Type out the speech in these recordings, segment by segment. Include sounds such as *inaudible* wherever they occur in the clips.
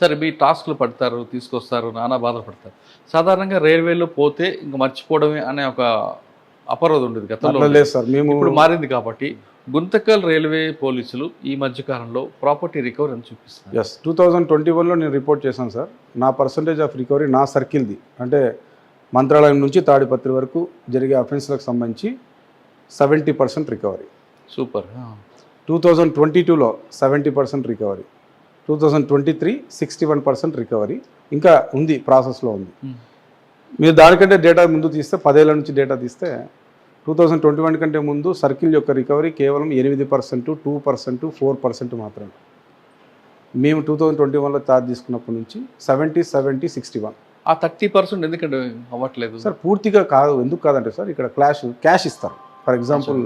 సరే మీ టాస్క్లు పడతారు తీసుకొస్తారు నానా బాధలు పడతారు సాధారణంగా రైల్వేలో పోతే ఇంక మర్చిపోవడమే అనే ఒక అపరోధం ఉండేది గతంలో లేదు సార్ మేము ఇప్పుడు మారింది కాబట్టి గుంతకల్ రైల్వే పోలీసులు ఈ మధ్య కాలంలో ప్రాపర్టీ రికవరీ అని చూపిస్తున్నారు. ఎస్ టూ థౌజండ్ ట్వంటీ వన్లో నేను రిపోర్ట్ చేశాను సార్. నా పర్సంటేజ్ ఆఫ్ రికవరీ నా సర్కిల్ది అంటే మంత్రాలయం నుంచి తాడిపత్రి వరకు జరిగే అఫెన్స్లకు సంబంధించి seventy percent recovery super two thousand twenty టూలో seventy percent recovery two thousand twenty three sixty one percent recovery ఇంకా ఉంది ప్రాసెస్లో ఉంది. మీరు దానికంటే డేటా ముందు తీస్తే పదేళ్ళ నుంచి డేటా తీస్తే టూ థౌజండ్ ట్వంటీ వన్ కంటే ముందు సర్కిల్ యొక్క రికవరీ కేవలం ఎనిమిది percent two percent four percent మాత్రమే. మేము టూ థౌజండ్ ట్వంటీ వన్లో ఛార్జ్ తీసుకున్నప్పటి నుంచి సెవెంటీ సెవెంటీ సిక్స్టీ వన్. ఆ థర్టీ పర్సెంట్ ఎందుకంటే అవ్వట్లేదు? సార్ పూర్తిగా కాదు. ఎందుకు కాదంటే సార్ ఇక్కడ క్లాష్ క్యాష్ ఇస్తారు. ఫర్ ఎగ్జాంపుల్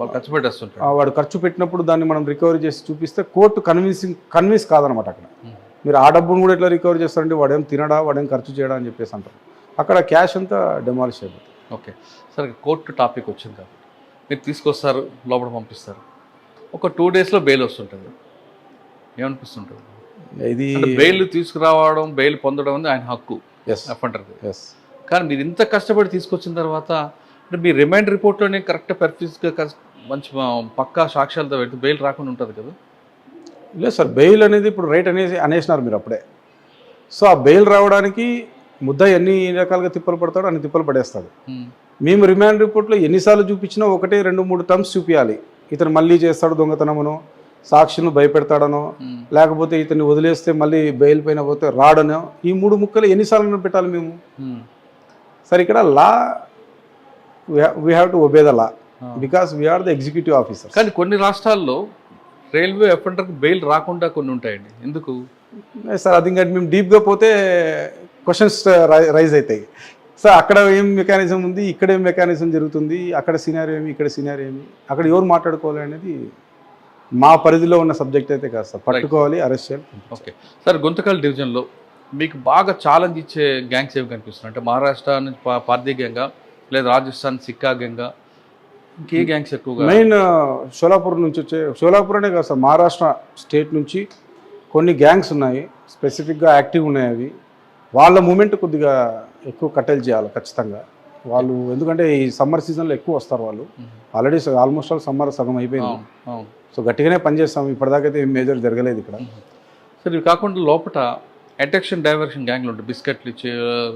వాళ్ళు ఖర్చు పెట్టేస్తుంటారు. వాడు ఖర్చు పెట్టినప్పుడు దాన్ని మనం రికవరీ చేసి చూపిస్తే కోర్టు కన్విన్సింగ్ కన్విన్స్ కాదనమాట అక్కడ. మీరు ఆ డబ్బును కూడా ఎట్లా రికవరీ చేస్తారంటే వాడేం తినడా వాడేం ఖర్చు చేయడా అని చెప్పేసి అంటారు. అక్కడ క్యాష్ అంతా డెమాలిష్ అయిపోతుంది. ఓకే. సరే కోర్టు టాపిక్ వచ్చింది కాబట్టి మీరు తీసుకొస్తారు లోపల పంపిస్తారు. ఒక టూ డేస్లో బెయిల్ వస్తుంటుంది. ఏమనిపిస్తుంటుంది? ఇది బెయిల్ తీసుకురావడం బెయిల్ పొందడం అనేది ఆయన హక్కు. ఎస్ అంటారు ఎస్ కానీ మీరు ఇంత కష్టపడి తీసుకొచ్చిన తర్వాత అంటే మీ రిమైండ్ రిపోర్ట్లోనే కరెక్ట్ పర్ఫెక్ట్గా మంచి పక్కా సాక్ష్యాలతో పెడితే బెయిల్ రాకుండా ఉంటుంది కదా? లేదు సార్ బెయిల్ అనేది ఇప్పుడు రైట్ అనేసి అనేసినారు మీరు అప్పుడే. సో ఆ బెయిల్ రావడానికి ముద్ద ఎన్ని రకాలుగా తిప్పలు పడతాడో అన్ని తిప్పలు పడేస్తాడు. మేము రిమాండ్ రిపోర్ట్లో ఎన్నిసార్లు చూపించినా ఒకటే రెండు మూడు టర్మ్స్ చూపించాలి ఇతను మళ్ళీ చేస్తాడు దొంగతనమును సాక్షులను భయపెడతాడనో లేకపోతే ఇతన్ని వదిలేస్తే మళ్ళీ బెయిల్ పైన పోతే రాడనో ఈ మూడు ముక్కలు ఎన్నిసార్లు పెట్టాలి మేము. సరే ఇక్కడ law we have to obey the law. Because we are the executive officer కానీ కొన్ని రాష్ట్రాల్లో రైల్వే ఎఫెండర్కి బెయిల్ రాకుండా కొన్ని ఉంటాయండి. ఎందుకు? సార్ అది ఇంకా మేము డీప్గా పోతే క్వశ్చన్స్ రైజ్ అవుతాయి. సార్ అక్కడ ఏం మెకానిజం ఉంది? ఇక్కడ ఏం మెకానిజం జరుగుతుంది? అక్కడ సీనియర్ ఏమి? ఇక్కడ సీనియర్ ఏమి? అక్కడ ఎవరు మాట్లాడుకోవాలి అనేది మా పరిధిలో ఉన్న సబ్జెక్ట్ అయితే కాదు సార్. పట్టుకోవాలి అరెస్ట్ చేయాలి ఓకే. సార్ గుంతకల్ డివిజన్లో మీకు బాగా ఛాలెంజ్ ఇచ్చే గ్యాంగ్స్ ఏమి కనిపిస్తున్నాయి? అంటే మహారాష్ట్ర నుంచి పా- పార్దీ గ్యాంగా లేదా రాజస్థాన్ సిక్కా గ్యాంగా ఇంకే గ్యాంగ్స్ ఎక్కువగా. మెయిన్ షోలాపూర్ నుంచి వచ్చే షోలాపూర్ అనే కాదు సార్ మహారాష్ట్ర స్టేట్ నుంచి కొన్ని గ్యాంగ్స్ ఉన్నాయి. స్పెసిఫిక్గా యాక్టివ్ ఉన్నాయి అవి. వాళ్ళ మూమెంట్ కొద్దిగా ఎక్కువ కట్టెలు చేయాలి ఖచ్చితంగా. వాళ్ళు ఎందుకంటే ఈ సమ్మర్ సీజన్లో ఎక్కువ వస్తారు వాళ్ళు. ఆల్రెడీ ఆల్మోస్ట్ ఆల్ సమ్మర్ సగం అయిపోయింది. సో గట్టిగానే పనిచేస్తాం ఇప్పటిదాకైతే ఏం మేజర్ జరగలేదు ఇక్కడ. సరే ఇవి కాకుండా లోపల అట్రాక్షన్ డైవర్షన్ గ్యాంగ్లు ఉంటాయి. బిస్కెట్లు ఇచ్చి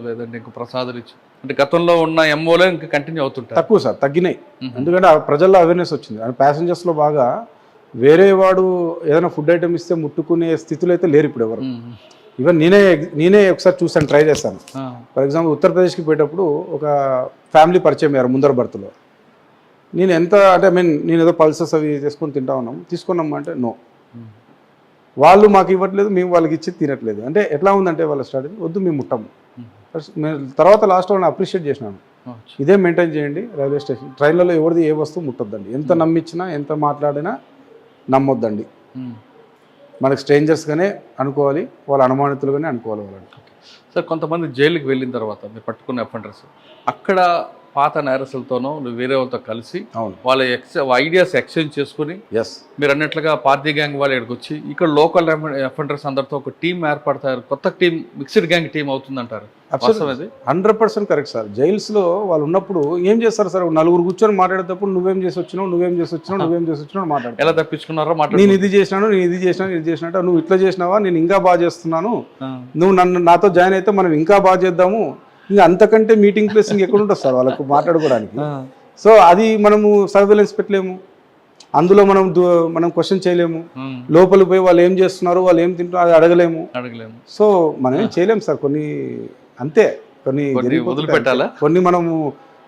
లేదంటే ఇంకో ప్రసాదాలు ఇచ్చి. అంటే గతంలో ఉన్న ఎంఓలే ఇంకా కంటిన్యూ అవుతుంటారు తక్కువ సార్ తగ్గినాయి. ఎందుకంటే ఆ ప్రజల్లో అవేర్నెస్ వచ్చింది. అండ్ ప్యాసింజర్స్లో బాగా వేరే వాడు ఏదైనా ఫుడ్ ఐటమ్ ఇస్తే ముట్టుకునే స్థితిలో అయితే లేరు ఇప్పుడు ఎవరు. ఈవెన్ నేనే నేనే ఒకసారి చూసాను ట్రై చేశాను. ఫర్ ఎగ్జాంపుల్ ఉత్తరప్రదేశ్కి పోయేటప్పుడు ఒక ఫ్యామిలీ పరిచయం అయ్యారు ముందర బర్త్లో. నేను ఎంత అంటే ఐ మీన్ నేను ఏదో పల్సెస్ అవి చేసుకొని తింటా ఉన్నాం. తీసుకున్నాం అంటే నో. వాళ్ళు మాకు ఇవ్వట్లేదు మేము వాళ్ళకి ఇచ్చి తినట్లేదు. అంటే ఎట్లా ఉందంటే వాళ్ళ స్ట్రాటజీ వద్దు మేము ముట్టము. తర్వాత లాస్ట్ వాళ్ళని అప్రిషియేట్ చేసినాను. ఇదే మెయింటైన్ చేయండి రైల్వే స్టేషన్ ట్రైన్లలో ఎవరిది ఏ వస్తువు ముట్టొద్దండి. ఎంత నమ్మించినా ఎంత మాట్లాడినా నమ్మొద్దండి. మ్మ్. మనకి స్ట్రేంజర్స్గానే అనుకోవాలి వాళ్ళ అనుమానితులుగానే అనుకోవాలి వాళ్ళని. సార్ కొంతమంది జైలుకి వెళ్ళిన తర్వాత మీరు పట్టుకున్న అఫెండర్స్ అక్కడ పాత నేరస్తులతోనో నువ్వు వేరే వాళ్ళతో కలిసి అవును. వాళ్ళ ఎక్స్ ఐడియాస్ ఎక్స్చేంజ్ చేసుకుని ఎస్ మీరు అన్నట్లుగా పార్టీ గ్యాంగ్ వాళ్ళు ఇక్కడికి వచ్చి ఇక్కడ లోకల్ అఫెండర్స్ అందరితో ఒక టీం ఏర్పడతారు కొత్త team mixed gang team అవుతుందంటారు. Hundred percent correct sir. జైల్స్లో వాళ్ళు ఉన్నప్పుడు ఏం చేస్తారు సార్? నలుగురు కూర్చొని మాట్లాడేటప్పుడు నువ్వేం చేసి వచ్చినావు నువ్వేం చేసి వచ్చినావు నువ్వేం చేసి వచ్చినావు మాట్లాడతారు. ఎలా తప్పించుకున్నారో నేను మాట్లాడు ఇది చేసినాను నేను ఇది చేసినాను ఇది చేసినట్టు నువ్వు ఇట్లా చేసినావా? నేను ఇంకా బాగా చేస్తున్నాను. నువ్వు నన్ను నాతో జాయిన్ అయితే మనం ఇంకా బాగా చేద్దాము. ఇంకా అంతకంటే మీటింగ్ ప్లేస్ ఇంకెక్కడ ఉంటుంది సార్ వాళ్ళకు మాట్లాడుకోవడానికి? సో అది మనము సర్వేలెన్స్ పెట్టలేము. అందులో మనం మనం క్వశ్చన్ చేయలేము. లోపలికి పోయి వాళ్ళు ఏం చేస్తున్నారు వాళ్ళు ఏం తింటున్నారు అది అడగలేము. అడగలేము. సో మనం ఏం చేయలేము సార్. కొన్ని అంతే. కొన్ని వదిలిపెట్టాలా? కొన్ని మనము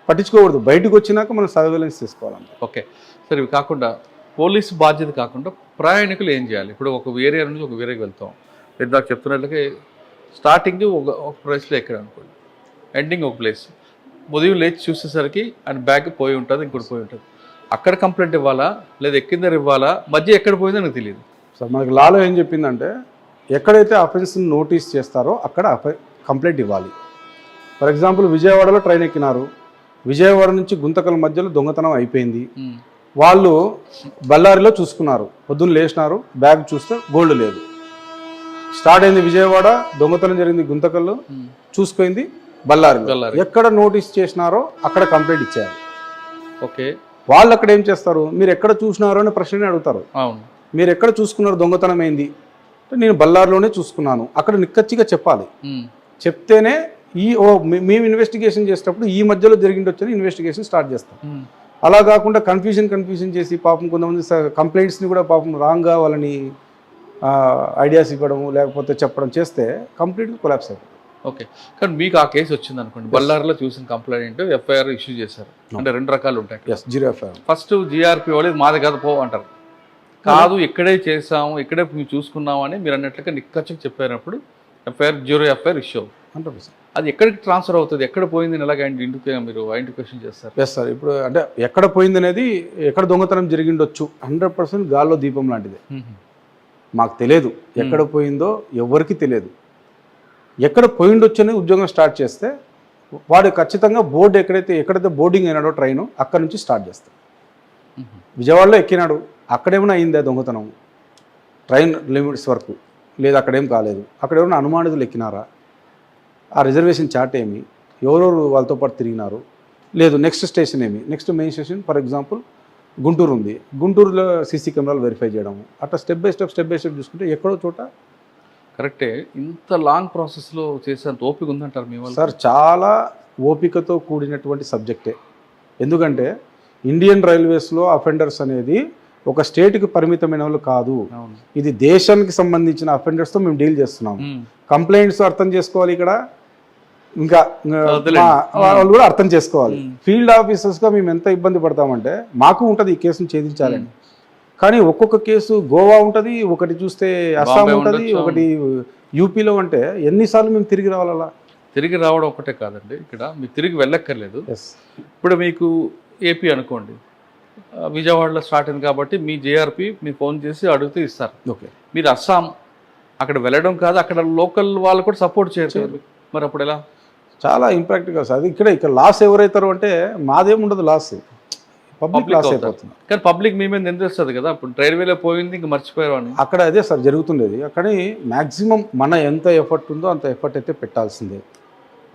పట్టించుకోకూడదు. బయటకు వచ్చినాక మనం సర్వేలెన్స్ తీసుకోవాలంటే ఓకే. సరే ఇవి కాకుండా పోలీస్ బాధ్యత కాకుండా ప్రయాణికులు ఏం చేయాలి? ఇప్పుడు ఒక ఏరియా నుంచి ఒక వేరేకి వెళ్తాం. ఇందాక చెప్తున్నట్లుగా స్టార్టింగ్ ఒక ఒక ప్లేస్లో ఎక్కడ అనుకోండి ఎండింగ్ ఒక ప్లేస్ ఉదయం లేచి చూసేసరికి ఆయన బ్యాగ్ పోయి ఉంటుంది ఇంకోటి పోయి ఉంటుంది. అక్కడ కంప్లైంట్ ఇవ్వాలా లేదా ఎక్కిందర ఇవ్వాలా మధ్య ఎక్కడ పోయిందో నాకు తెలియదు. సో మనకి లాలో ఏం చెప్పిందంటే ఎక్కడైతే అఫెన్స్ నోటీస్ చేస్తారో అక్కడ కంప్లైంట్ ఇవ్వాలి. ఫర్ ఎగ్జాంపుల్ విజయవాడలో ట్రైన్ ఎక్కినారు. విజయవాడ నుంచి గుంతకల్ మధ్యలో దొంగతనం అయిపోయింది. వాళ్ళు బళ్ళారిలో చూసుకున్నారు. పొద్దున్న లేచినారు బ్యాగ్ చూస్తే గోల్డ్ లేదు. స్టార్ట్ అయింది విజయవాడ దొంగతనం జరిగింది గుంతకల్లు. చూసుకుంది బళ్ళారి బళ్ళారి. ఎక్కడ నోటీస్ చేసినారో అక్కడ కంప్లైంట్ ఇచ్చేయాలి ఓకే. వాళ్ళు అక్కడ ఏం చేస్తారు? మీరు ఎక్కడ చూసినారో అని ప్రశ్నని అడుగుతారు. అవును. మీరు ఎక్కడ చూసుకున్నారు? దొంగతనం ఏంది? నేను బళ్ళారిలోనే చూసుకున్నాను. అక్కడ నిక్కచ్చిగా చెప్పాలి. చెప్తేనే ఈ ఓ మేము ఇన్వెస్టిగేషన్ చేసేటప్పుడు ఈ మధ్యలో జరిగిండొచ్చని ఇన్వెస్టిగేషన్ స్టార్ట్ చేస్తాం. అలా కాకుండా కన్ఫ్యూజన్ కన్ఫ్యూజన్ చేసి పాపం కొంతమంది కంప్లైంట్స్ని కూడా పాపం రాంగ్గా వాళ్ళని ఐడియాస్ ఇవ్వడము లేకపోతే చెప్పడం చేస్తే కంప్లీట్గా కొలాప్స్ అయిపోతుంది ఓకే. కానీ మీకు ఆ కేసు వచ్చింది అనుకోండి. బళ్ళారిలో చూసిన కంప్లైంట్ ఎఫ్ఐఆర్ ఇష్యూ చేశారు. అంటే రెండు రకాలు ఉంటాయి జీరో ఎఫ్ఐఆర్. ఫస్ట్ జిఆర్పి వాళ్ళు "ఇది మాది కాదు పో అంటారు. కాదు ఇక్కడే చేసాము ఇక్కడే మేము చూసుకున్నాము అని మీరు అన్నట్లుగా నిక్కచ్చకి చెప్పారప్పుడు FIR zero FIR issue hundred percent. అది ఎక్కడికి ట్రాన్స్ఫర్ అవుతుంది? ఎక్కడ పోయింది? ఎలాగ ఇంటికి మీరు ఐడెంటిఫికేషన్ చేస్తారు? ఎస్ సార్ ఇప్పుడు అంటే ఎక్కడ పోయింది అనేది ఎక్కడ దొంగతనం జరిగిండొచ్చు. హండ్రెడ్ పర్సెంట్ గాల్లో దీపం లాంటిదే. మాకు తెలియదు. ఎక్కడ పోయిందో ఎవరికి తెలియదు. ఎక్కడ పోయిండొచ్చు అనేది ఉద్యోగం స్టార్ట్ చేస్తే వాడు ఖచ్చితంగా బోర్డు ఎక్కడైతే ఎక్కడైతే బోర్డింగ్ అయినాడో ట్రైన్ అక్కడ నుంచి స్టార్ట్ చేస్తాడు. విజయవాడలో ఎక్కినాడు అక్కడేమైనా అయిందా దొంగతనం? ట్రైన్ లిమిట్స్ వరకు లేదు అక్కడేం కాలేదు. అక్కడ ఏమైనా అనుమానితులు ఎక్కినారా? ఆ రిజర్వేషన్ చార్ట్ ఏమి? ఎవరెవరు వాళ్ళతో పాటు తిరిగినారు? లేదు నెక్స్ట్ స్టేషన్ ఏమి? Next main station for example Guntur ఉంది. గుంటూరులో సీసీ కెమెరాలు వెరిఫై చేయడము. అట్లా step by step step by step చూసుకుంటే ఎక్కడో చోట కరెక్టే. ఇంత లాంగ్ ప్రాసెస్లో చేసేంత ఓపిక ఉందంటారు మీ వాళ్ళు? సార్ చాలా ఓపికతో కూడినటువంటి సబ్జెక్టే. ఎందుకంటే ఇండియన్ రైల్వేస్లో అఫెండర్స్ అనేది ఒక స్టేట్కి పరిమితమైన వాళ్ళు కాదు. ఇది దేశానికి సంబంధించిన అఫెండర్స్తో మేము డీల్ చేస్తున్నాము ఉమ్. కంప్లైంట్స్ అర్థం చేసుకోవాలి ఇక్కడ. ఇంకా వాళ్ళు కూడా అర్థం చేసుకోవాలి. ఫీల్డ్ ఆఫీసర్స్గా మేము ఎంత ఇబ్బంది పడతామంటే మాకు ఉంటుంది ఈ కేసును ఛేదించాలని. కానీ ఒక్కొక్క కేసు గోవా ఉంటుంది ఒకటి చూస్తే అస్సాం ఉంటుంది. ఒకటి యూపీలో అంటే ఎన్నిసార్లు మేము తిరిగి రావాలి తిరిగి రావడం ఒకటే కాదండి ఇక్కడ. మీరు తిరిగి వెళ్ళక్కర్లేదు. ఇప్పుడు మీకు ఏపీ అనుకోండి. విజయవాడలో స్టార్ట్ అయింది కాబట్టి మీ జేఆర్పి మీ ఫోన్ చేసి అడిగితే ఇస్తారు. ఓకే. మీరు అస్సాం అక్కడ వెళ్ళడం కాదు అక్కడ లోకల్ వాళ్ళు కూడా సపోర్ట్ చేయరు కదా మీకు. మరి అప్పుడు ఎలా? చాలా ఇంపాక్ట్గా సార్. అది ఇక్కడ ఇక్కడ లాస్ ఎవరైతారు అంటే మాదేం ఉండదు లాస్. Public loss. అయిపోతుంది. కానీ పబ్లిక్ మీ మీద నిందిస్తుంది కదా ఇప్పుడు రైల్వేలో పోయింది ఇంక మర్చిపోయారు అని. అక్కడ అదే సార్ జరుగుతుండేది. అక్కడ మ్యాక్సిమం మన ఎంత ఎఫర్ట్ ఉందో అంత ఎఫర్ట్ అయితే పెట్టాల్సిందే.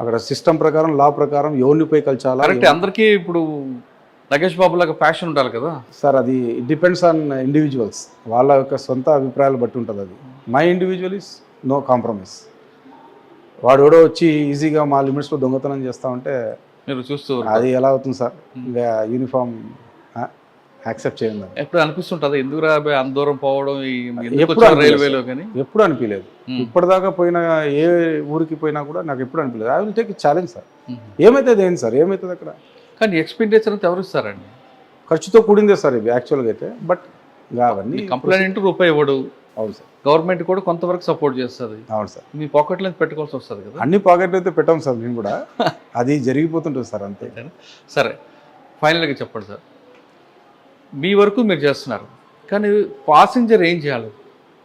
అక్కడ సిస్టమ్ ప్రకారం లా ప్రకారం ఎవరిని పోయి కలచాలా కరెక్ట్ అందరికీ ఇప్పుడు నగేష్ బాబు లాగా ఫ్యాషన్ ఉండాలి కదా. సార్ అది డిపెండ్స్ ఆన్ ఇండివిజువల్స్ వాళ్ళ యొక్క సొంత అభిప్రాయాలు బట్టి ఉంటుంది అది. My individual is no compromise వాడు ఎవడో వచ్చి ఈజీగా మా లిమిట్స్లో దొంగతనం చేస్తా ఉంటే మీరు చూస్తూ అది ఎలా అవుతుంది సార్? ఇంకా యూనిఫామ్ యాక్సెప్ట్ చేయండి. ఎప్పుడు అనిపిస్తుంటుంది? ఎందుకు రా అబ్బాయి అంత దూరం పోవడం? ఎప్పుడు రైల్వేలో కానీ? ఎప్పుడు అనిపించలేదు Hmm. ఇప్పటిదాకా పోయిన ఏ ఊరికి పోయినా కూడా నాకు ఎప్పుడు అనిపించలేదు I will take challenge sir. Hmm. ఏమైతుంది ఏంటి సార్? ఏమవుతుంది అక్కడ? కానీ ఎక్స్పెండిచర్ అంతా ఎవరు ఇస్తారండి? ఖర్చుతో కూడిందే సార్ ఇవి యాక్చువల్గా అయితే. బట్ అవన్నీ కంప్లైంట్ రూపాయి ఇవ్వడు. అవును సార్. గవర్నమెంట్ కూడా కొంతవరకు సపోర్ట్ చేస్తుంది. అవును సార్. మీ పాకెట్లో పెట్టుకోవాల్సి వస్తుంది కదా. అన్ని పాకెట్లు అయితే పెట్టాం సార్ మేము కూడా. *laughs* అది జరిగిపోతుంటుంది సార్ అంతే. సరే ఫైనల్గా చెప్పండి సార్. మీ వరకు మీరు చేస్తున్నారు కానీ పాసింజర్ ఏం చేయాలి?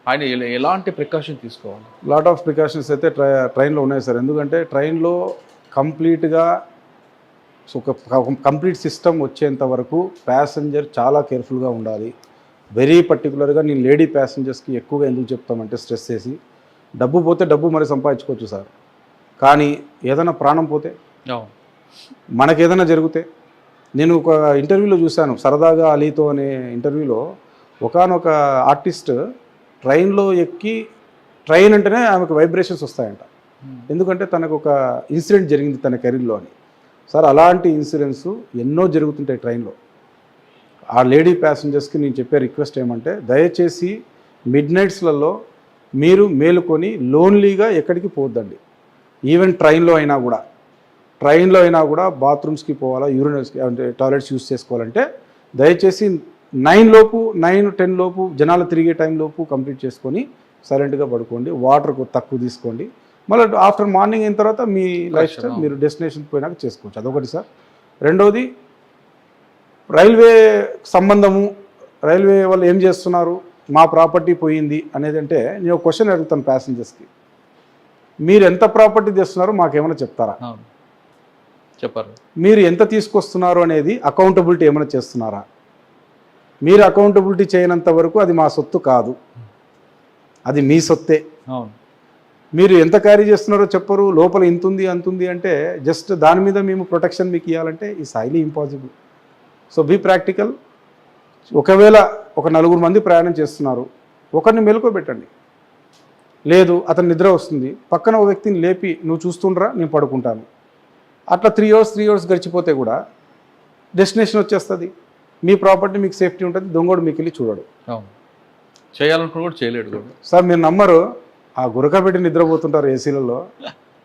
ఆయన ఎల- ఎలాంటి ప్రికాషన్ తీసుకోవాలి? లాట్ ఆఫ్ ప్రికాషన్స్ అయితే ట్రై ట్రైన్లో ఉన్నాయి సార్. ఎందుకంటే ట్రైన్లో కంప్లీట్గా సో ఒక కంప్లీట్ సిస్టమ్ వచ్చేంత వరకు ప్యాసింజర్ చాలా కేర్ఫుల్గా ఉండాలి. వెరీ పర్టికులర్గా నేను లేడీ ప్యాసింజర్స్కి ఎక్కువగా ఎందుకు చెప్తామంటే స్ట్రెస్ చేసి. డబ్బు పోతే డబ్బు మరి సంపాదించుకోవచ్చు సార్. కానీ ఏదైనా ప్రాణం పోతే అవును మనకి ఏదైనా జరిగితే నేను ఒక ఇంటర్వ్యూలో చూశాను సరదాగా అలీతో అనే ఇంటర్వ్యూలో ఒకానొక ఆర్టిస్ట్ ట్రైన్లో ఎక్కి ట్రైన్ అంటేనే ఆమెకు వైబ్రేషన్స్ వస్తాయంట. ఎందుకంటే తనకు ఒక ఇన్సిడెంట్ జరిగింది తన కెరీర్లో అని. సార్ అలాంటి ఇన్సిడెంట్స్ ఎన్నో జరుగుతుంటాయి ట్రైన్లో. ఆ లేడీ ప్యాసింజర్స్కి నేను చెప్పే రిక్వెస్ట్ ఏమంటే దయచేసి మిడ్ నైట్స్లలో మీరు మేలుకొని లోన్లీగా ఎక్కడికి పోద్దండి ఈవెన్ ట్రైన్లో అయినా కూడా. ట్రైన్లో అయినా కూడా బాత్రూమ్స్కి పోవాలా యూరినల్స్కి అంటే టాయిలెట్స్ యూస్ చేసుకోవాలంటే దయచేసి నైన్ లోపు నైన్ టెన్ లోపు జనాలు తిరిగే టైం లోపు కంప్లీట్ చేసుకొని సైలెంట్గా పడుకోండి వాటర్ తక్కువ తీసుకోండి. మళ్ళీ ఆఫ్టర్ మార్నింగ్ అయిన తర్వాత మీ లైఫ్ స్టైల్. మీరు డెస్టినేషన్ పోయినాక చేసుకోవచ్చు. అదొకటి సార్. రెండోది రైల్వే సంబంధము రైల్వే వాళ్ళు ఏం చేస్తున్నారు మా ప్రాపర్టీ పోయింది అనేది అంటే నేను క్వశ్చన్ అడుగుతాను ప్యాసింజర్స్కి. మీరు ఎంత ప్రాపర్టీ తెస్తున్నారో మాకేమైనా చెప్తారా? చెప్పారు మీరు ఎంత తీసుకొస్తున్నారు అనేది అకౌంటబిలిటీ ఏమైనా చేస్తున్నారా? మీరు అకౌంటబిలిటీ చేయనంత వరకు అది మా సొత్తు కాదు. అది మీ సొత్తే. అవును. మీరు ఎంత క్యారీ చేస్తున్నారో చెప్పరు లోపల ఇంత ఉంది అంత ఉంది అంటే జస్ట్ దాని మీద మేము ప్రొటెక్షన్ మీకు ఇవ్వాలంటే ఈ highly impossible so be practical ఒకవేళ ఒక నలుగురు మంది ప్రయాణం చేస్తున్నారు ఒకరిని మెలుకోబెట్టండి. లేదు అతను నిద్ర వస్తుంది. పక్కన ఒక వ్యక్తిని లేపి నువ్వు చూస్తుండ్రా నేను పడుకుంటాను. అట్లా త్రీ అవర్స్ త్రీ అవర్స్ గడిచిపోతే కూడా డెస్టినేషన్ వచ్చేస్తుంది. మీ ప్రాపర్టీ మీకు సేఫ్టీ ఉంటుంది దొంగోడు మీకు వెళ్ళి చూడడు. అవును. చేయాలనుకున్న కూడా చేయలేడు సార్ మీరు నమ్మరు ఆ గురక పెట్టి నిద్రపోతుంటారు ఏసీలలో.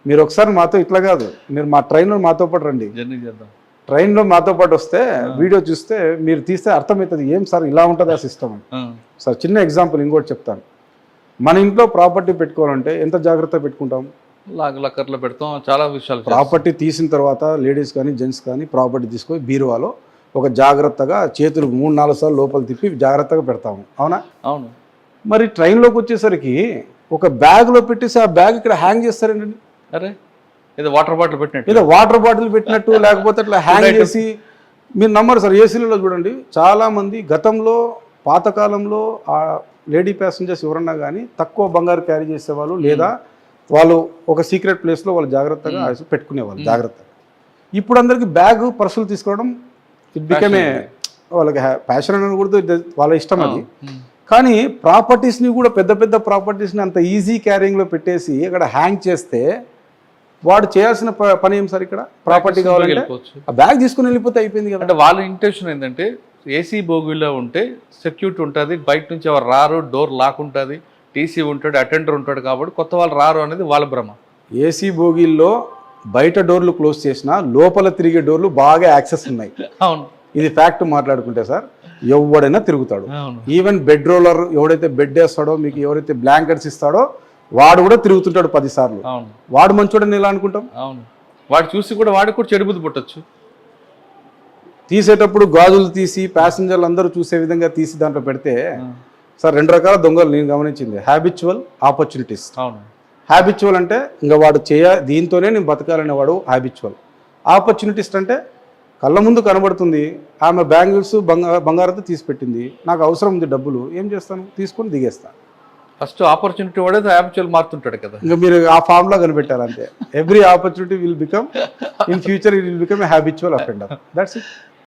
మీరు ఒకసారి మాతో ఇట్లా కాదు మీరు మా ట్రైన్లో మాతో పాటు రండి. జర్నీ చేద్దాం. ట్రైన్లో మాతో పాటు వస్తే వీడియో చూస్తే మీరు తీస్తే అర్థమవుతుంది ఏం సార్ ఇలా ఉంటుంది ఆ. సిస్టమ్ సార్ చిన్న ఎగ్జాంపుల్ ఇంకోటి చెప్తాను. మన ఇంట్లో ప్రాపర్టీ పెట్టుకోవాలంటే ఎంత జాగ్రత్త పెట్టుకుంటాం? లక్కర్లో పెడతాం. చాలా విషయాలు. ప్రాపర్టీ తీసిన తర్వాత లేడీస్ కానీ జెంట్స్ కానీ ప్రాపర్టీ తీసుకొని బీరువాలో ఒక జాగ్రత్తగా చేతులు మూడు నాలుగు సార్లు లోపల తిప్పి జాగ్రత్తగా పెడతాము. అవునా? అవును. మరి ట్రైన్లోకి వచ్చేసరికి ఒక బ్యాగ్లో పెట్టేసి ఆ బ్యాగ్ ఇక్కడ హ్యాంగ్ చేస్తారండి అరే ఏదో వాటర్ బాటిల్ పెట్టినట్టు. ఏదో వాటర్ బాటిల్ పెట్టినట్టు *laughs* లేకపోతే అట్లా హ్యాంగ్ చేసి మీరు నమ్మరు సార్ ఏసీలలో చూడండి చాలామంది గతంలో పాతకాలంలో ఆ లేడీ ప్యాసింజర్స్ ఎవరన్నా కానీ తక్కువ బంగారు క్యారీ చేసేవాళ్ళు లేదా వాళ్ళు ఒక సీక్రెట్ ప్లేస్లో వాళ్ళు జాగ్రత్తగా పెట్టుకునేవాళ్ళు జాగ్రత్తగా. ఇప్పుడు అందరికి బ్యాగ్ పర్సులు తీసుకోవడం ఇట్ బికమే వాళ్ళకి ప్యాషన్ అని కూడా ఇది వాళ్ళ ఇష్టం అది. కానీ ప్రాపర్టీస్ని కూడా పెద్ద పెద్ద ప్రాపర్టీస్ని అంత ఈజీ క్యారింగ్లో పెట్టేసి అక్కడ హ్యాంగ్ చేస్తే వాడు చేయాల్సిన పని ఏం సార్ ఇక్కడ? ప్రాపర్టీ కావాలంటే ఆ బ్యాగ్ తీసుకుని వెళ్ళిపోతే అయిపోయింది కదా. అంటే వాళ్ళ ఇంటెన్షన్ ఏంటంటే ఏసీ బోగిలో ఉంటే సెక్యూరిటీ ఉంటుంది బయట నుంచి ఎవరు రారు డోర్ లాక్ ఉంటుంది టీసీ ఉంటాడు అటెండర్ ఉంటాడు కాబట్టి కొత్త వాళ్ళు రారు అనేది వాళ్ళ భ్రమ. ఏసీ బోగీల్లో బయట డోర్లు క్లోజ్ చేసినా లోపల తిరిగే డోర్లు బాగా యాక్సెస్ ఉన్నాయి. అవును. ఇది ఫ్యాక్ట్ మాట్లాడుకుంటే సార్ ఎవడైనా తిరుగుతాడు. ఈవెన్ బెడ్ రోలర్ ఎవడైతే బెడ్ వేస్తాడో మీకు ఎవరైతే బ్లాంకెట్స్ ఇస్తాడో వాడు కూడా తిరుగుతుంటాడు పది సార్లు. వాడు మంచోడని ఎలా అనుకుంటాం? అవును. వాడు చూసి కూడా వాడికి కూడా చెడు బుద్ధి పుట్టచ్చు. తీసేటప్పుడు గాజులు తీసి ప్యాసింజర్లు అందరూ చూసే విధంగా తీసి దాంట్లో పెడితే సార్ రెండు రకాల దొంగలు నేను గమనించింది. హ్యాబిచువల్ ఆపర్చునిటీస్ అవును. హ్యాబిచువల్ అంటే ఇంకా వాడు చేయ దీంతోనే నేను బతకాలనే వాడు హ్యాబిచువల్ ఆపర్చునిటీస్ట్ అంటే కళ్ళ ముందు కనబడుతుంది. ఆమె బ్యాంగిల్స్ బంగారు బంగారంతో తీసి పెట్టింది నాకు అవసరం ఉంది డబ్బులు. ఏం చేస్తాను? తీసుకొని దిగేస్తాను ఫస్ట్ ఆపర్చునిటీ వాడే యాక్చువల్ మారుతుంటాడు కదా. ఇంకా మీరు ఆ ఫామ్లో కనిపెట్టారు అంతే every opportunity will become in future it will become habitual offender that's it